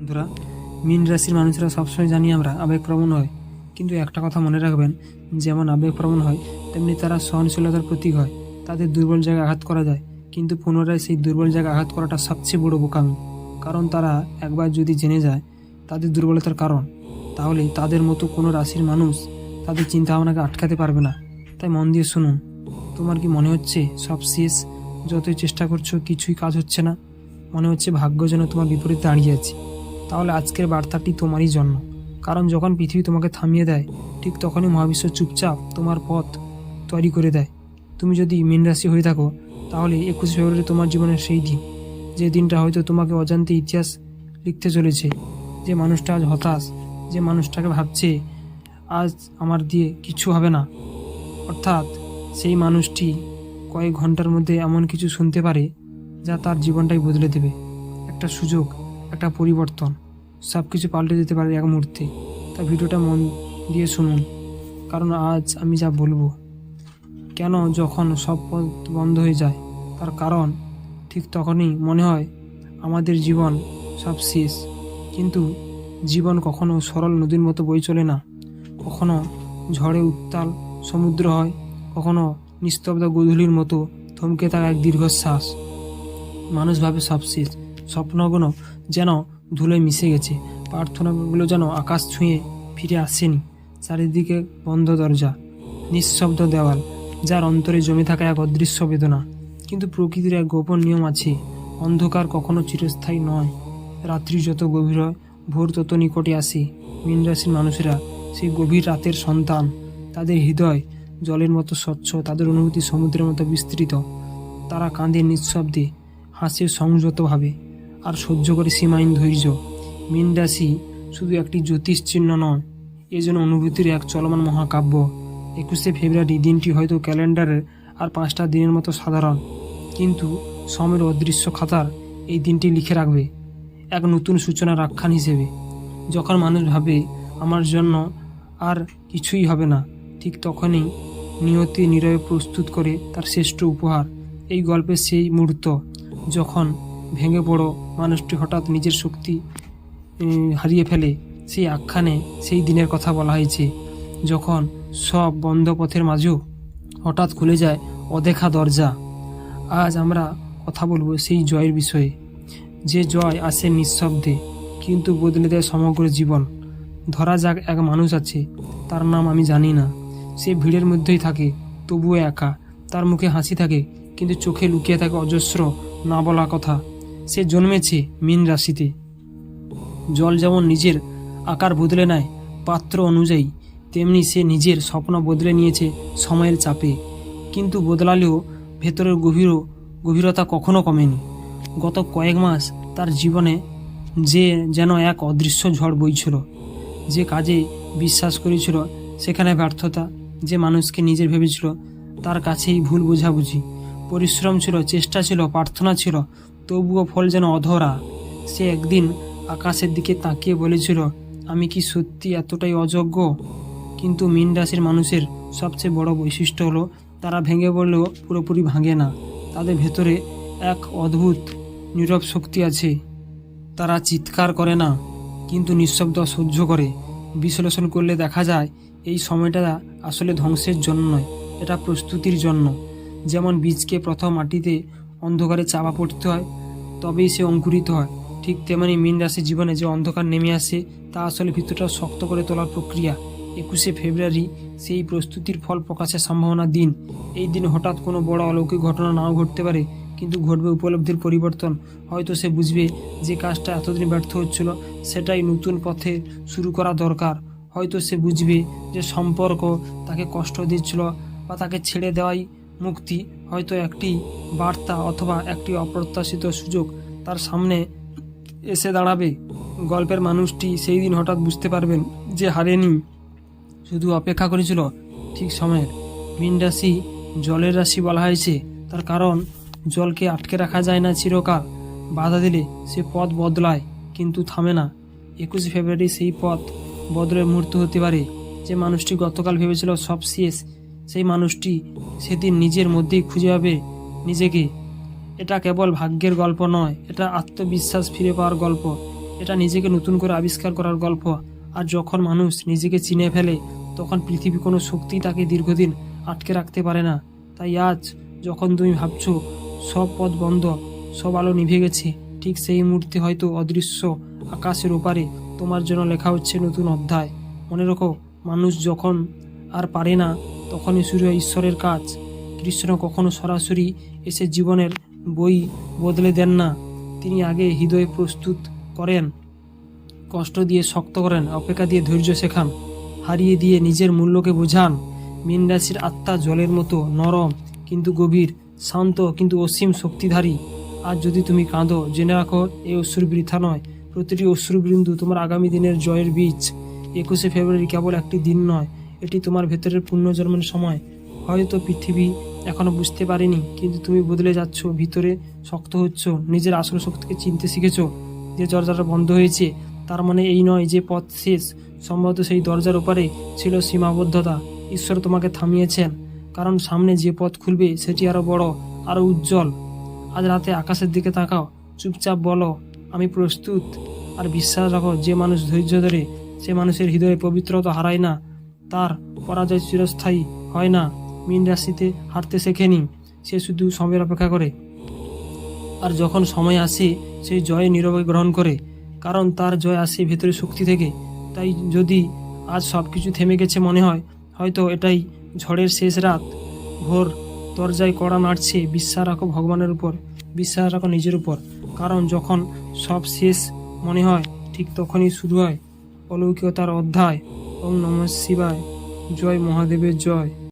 বন্ধুরা, মীন রাশির মানুষরা সবসময় জানি আমরা আবেগপ্রবণ হয়। কিন্তু একটা কথা মনে রাখবেন, যেমন আবেগপ্রবণ হয়, তেমনি তারা সহনশীলতার প্রতীক হয়, তাদের দুর্বল জায়গায় আঘাত করা যায়। কিন্তু পুনরায় সেই দুর্বল জায়গায় আঘাত করাটা সবচেয়ে বড় বোকামি। কারণ তারা একবার যদি জেনে যায় তাদের দুর্বলতার কারণ, তাহলে তাদের মতো কোনো রাশির মানুষ তাদের চিন্তাভাবনাকে আটকাতে পারবে না। তাই মন দিয়ে শুনুন, তোমার কি মনে হচ্ছে সব শেষ? যতই চেষ্টা করছ, কিছুই কাজ হচ্ছে না। মনে হচ্ছে ভাগ্য যেন তোমার বিপরীতে দাঁড়িয়ে আছে। তাহলে আজকের বার্তাটি তোমারই জন্য। কারণ যখন পৃথিবী তোমাকে থামিয়ে দেয়, ঠিক তখনই মহাবিশ্ব চুপচাপ তোমার পথ তৈরি করে দেয়। তুমি যদি মীন রাশি হয়ে থাকো, তাহলে একুশে ফেব্রুয়ারি তোমার জীবনের সেই দিন। যে দিনটা হয়তো তোমাকে অজান্তে ইতিহাস লিখতে চলেছে, যে মানুষটা আজ হতাশ, যে মানুষটাকে ভাবছে, আজ আমার দিয়ে কিছু হবে না। অর্থাৎ সেই মানুষটি কয়েক ঘণ্টার মধ্যে এমন কিছু শুনতে পারে, যা তার জীবনটাই বদলে দেবে। একটা সুযোগ, একটা পরিবর্তন। সব কিছু পাল্টে যেতে পারে এক মুহূর্তে। তা ভিডিওটা মন দিয়ে শুনুন, কারণ আজ আমি যা বলব। কেন যখন সব পথ বন্ধ হয়ে যায়, তার কারণ ঠিক তখনই মনে হয় আমাদের জীবন সব শেষ। কিন্তু জীবন কখনো সরল নদীর মতো বই চলে না। কখনো ঝড়ে উত্তাল সমুদ্র হয়, কখনো নিস্তব্ধ গোধূলির মতো থমকে থাকা এক দীর্ঘশ্বাস। মানুষ ভাবে সব শেষ, স্বপ্নগুলো যেন ধুলোয় মিশে গেছে। প্রার্থনাগুলো যেন আকাশ ছুঁয়ে ফিরে আসেনি। চারিদিকে বন্ধ দরজা, নিঃশব্দ দেওয়াল, যার অন্তরে জমে থাকা এক অদৃশ্য বেদনা। কিন্তু প্রকৃতির এক গোপন নিয়ম আছে, অন্ধকার কখনো চিরস্থায়ী নয়। রাত্রি যত গভীর হয়, ভোর তত নিকটে আসে। মীন রাশির মানুষেরা সেই গভীর রাতের সন্তান। তাদের হৃদয় জলের মতো স্বচ্ছ, তাদের অনুভূতি সমুদ্রের মতো বিস্তৃত। তারা কাঁদে নিঃশব্দে, হাসে সংযতভাবে। আর সহ্য করে সীমাহীন ধৈর্য। মীন রাশি শুধু একটি জ্যোতিষ চিহ্ন নয়, এ অনুভূতির এক চলমান মহাকাব্য। একুশে ফেব্রুয়ারি দিনটি হয়তো ক্যালেন্ডারের আর পাঁচটা দিনের মতো সাধারণ, কিন্তু সময়ের অদৃশ্য খাতার এই দিনটি লিখে রাখবে এক নতুন সূচনার আখ্যান হিসেবে। যখন মানুষ ভাবে, আমার জন্য আর কিছুই হবে না, ঠিক তখনই নিয়তি নীরবে প্রস্তুত করে তার শ্রেষ্ঠ উপহার। এই গল্পের সেই মুহূর্ত যখন ভেঙে পড়ো। মানুষটি হঠাৎ নিজের শক্তি হারিয়ে ফেলে। সেই আখ্যানে সেই দিনের কথা বলা হয়েছে, যখন সব বন্ধ পথের মাঝেও হঠাৎ খুলে যায় অদেখা দরজা। আজ আমরা কথা বলব সেই জয়ের বিষয়ে। যে জয় আসে নিঃশব্দে, কিন্তু বদলে দেয় সমগ্র জীবন। ধরা যাক এক মানুষ আছে, তার নাম আমি জানি না। সে ভিড়ের মধ্যেই থাকে, তবুও একা। তার মুখে হাসি থাকে, কিন্তু চোখে লুকিয়ে থাকে অজস্র, না বলা কথা। সে জন্মেছে মীন রাশিতে। জল যেমন নিজের আকার বদলে নেয় পাত্র অনুযায়ী, তেমনি সে নিজের স্বপ্ন বদলে নিয়েছে সময়ের চাপে। কিন্তু বদলালেও ভেতরের গভীর গভীরতা কখনো কমেনি। গত কয়েক মাস তার জীবনে যে যেন এক অদৃশ্য ঝড় বইছিল। যে কাজে বিশ্বাস করেছিল সেখানে ব্যর্থতা যে মানুষকে নিজের ভেবেছিল তার কাছেই ভুল বোঝাবুঝি। পরিশ্রম ছিল, চেষ্টা ছিল, প্রার্থনা ছিল তবুও ফল যেন অধরা। সে একদিন আকাশের দিকে তাকিয়ে বলেছিল, আমি কি সত্যি এতটাই অযোগ্য? কিন্তু মীন রাশির মানুষের সবচেয়ে বড় বৈশিষ্ট্য হলো, তারা ভেঙে পড়লেও পুরোপুরি ভাঙে না। তাদের ভেতরে এক অদ্ভুত, নীরব শক্তি আছে। তারা চিৎকার করে না, কিন্তু নিঃশব্দ সহ্য করে। বিশ্লেষণ করলে দেখা যায়, এই সময়টা আসলে ধ্বংসের জন্য নয়, এটা প্রস্তুতির জন্য। যেমন বীজকে প্রথম মাটিতে অন্ধকারে চাপা পড়তে হয়, তবেই সে অঙ্কুরিত হয়। ঠিক তেমনি মীন রাশির জীবনে যে অন্ধকার নেমে আসে, তা আসলে ভিতরটা শক্ত করে তোলার প্রক্রিয়া। একুশে ফেব্রুয়ারি, সেই প্রস্তুতির ফল প্রকাশের সম্ভাবনা দিন। এই দিন হঠাৎ কোনো বড় অলৌকিক ঘটনা নাও ঘটতে পারে, কিন্তু ঘটবে উপলব্ধির পরিবর্তন। হয়তো সে বুঝবে যে কাজটা এতদিন ব্যর্থ হচ্ছিল, সেটাই নতুন পথে শুরু করা দরকার। হয়তো সে বুঝবে যে সম্পর্ক তাকে কষ্ট দিচ্ছিল বা তাকে ছেড়ে দেওয়াই মুক্তি। হয়তো একটি বার্তা অথবা একটি অপ্রত্যাশিত সুযোগ তার সামনে এসে দাঁড়াবে। গল্পের মানুষটি সেই দিন হঠাৎ বুঝতে পারবেন যে হারেনি। শুধু অপেক্ষা করেছিল ঠিক সময়ের। মীন রাশি জলের রাশি বলা হয়েছে। তার কারণ জলকে আটকে রাখা যায় না চিরকাল। বাধা দিলে সে পথ বদলায়, কিন্তু থামে না। একুশে ফেব্রুয়ারি সেই পথ বদলের মুহূর্ত হতে পারে। যে মানুষটি গতকাল ভেবেছিল সব শেষ সেই মানুষটি সেদিন নিজের মধ্যেই খুঁজে পাবে নিজেকে। এটা কেবল ভাগ্যের গল্প নয়, এটা আত্মবিশ্বাস ফিরে পাওয়ার গল্প। এটা নিজেকে নতুন করে আবিষ্কার করার গল্প। আর যখন মানুষ নিজেকে চিনে ফেলে, তখন পৃথিবী কোনো শক্তি তাকে দীর্ঘদিন আটকে রাখতে পারে না। তাই আজ যখন তুমি ভাবছ সব পথ বন্ধ, সব আলো নিভে গেছে, ঠিক সেই মুহূর্তে হয়তো অদৃশ্য আকাশের ওপারে তোমার জন্য লেখা হচ্ছে নতুন অধ্যায়। মনে রাখো, মানুষ যখন আর পারে না তখনই শুরু হয় ঈশ্বরের কাজ। কৃষ্ণ কখনো সরাসরি এসে জীবনের বই বদলে দেন না। তিনি আগে হৃদয় প্রস্তুত করেন, কষ্ট দিয়ে শক্ত করেন, অপেক্ষা দিয়ে ধৈর্য শেখান, হারিয়ে দিয়ে নিজের মূল্যকে বোঝান। মীন রাশির আত্মা জলের মতো নরম কিন্তু গভীর, শান্ত কিন্তু অসীম শক্তিধারী। আর যদি তুমি কাঁদো, জেনে রাখো এই অশ্রু বৃথা নয়। প্রতিটি অশ্রুবিন্দু তোমার আগামী দিনের জয়ের বীজ। একুশে ফেব্রুয়ারি কেবল একটি দিন নয় এটি তোমার ভেতরের পুণ্যজন্মের সময়। হয়তো পৃথিবী এখনও বুঝতে পারেনি, কিন্তু তুমি বদলে যাচ্ছ, ভিতরে শক্ত হচ্ছ, নিজের আসল শক্তিকে চিনতে শিখেছ। যে দরজাটা বন্ধ হয়েছে, তার মানে এই নয় যে পথ শেষ। সম্ভবত সেই দরজার ওপারে ছিল সীমাবদ্ধতা, ঈশ্বর তোমাকে থামিয়েছেন। কারণ সামনে যে পথ খুলবে, সেটি আরও বড়, আরও উজ্জ্বল। আজ রাতে আকাশের দিকে তাকাও, চুপচাপ বলো, আমি প্রস্তুত। আর বিশ্বাস রাখো, যে মানুষ ধৈর্য ধরে, সে মানুষের হৃদয়ে পবিত্রতা হারায় না। তার পরাজয় চিরস্থায়ী হয় না। মিন রাশিতে হারতে শেখেনি সে শুধু সময়ের অপেক্ষা করে। আর যখন সময় আসে, সে জয় নীরবে গ্রহণ করে। কারণ তার জয় আসে ভেতরে শক্তি থেকে। তাই যদি আজ সব কিছু থেমে গেছে মনে হয়, হয়তো এটাই ঝড়ের শেষ রাত। ভোর দরজায় কড়া নাড়ছে বিশ্বাস রাখো ভগবানের উপর, বিশ্বাস রাখো নিজের উপর। কারণ যখন সব শেষ মনে হয়, ঠিক তখনই শুরু হয় অলৌকিকতার অধ্যায়। ওম নম শিবায়। জয় মহাদেবের জয়।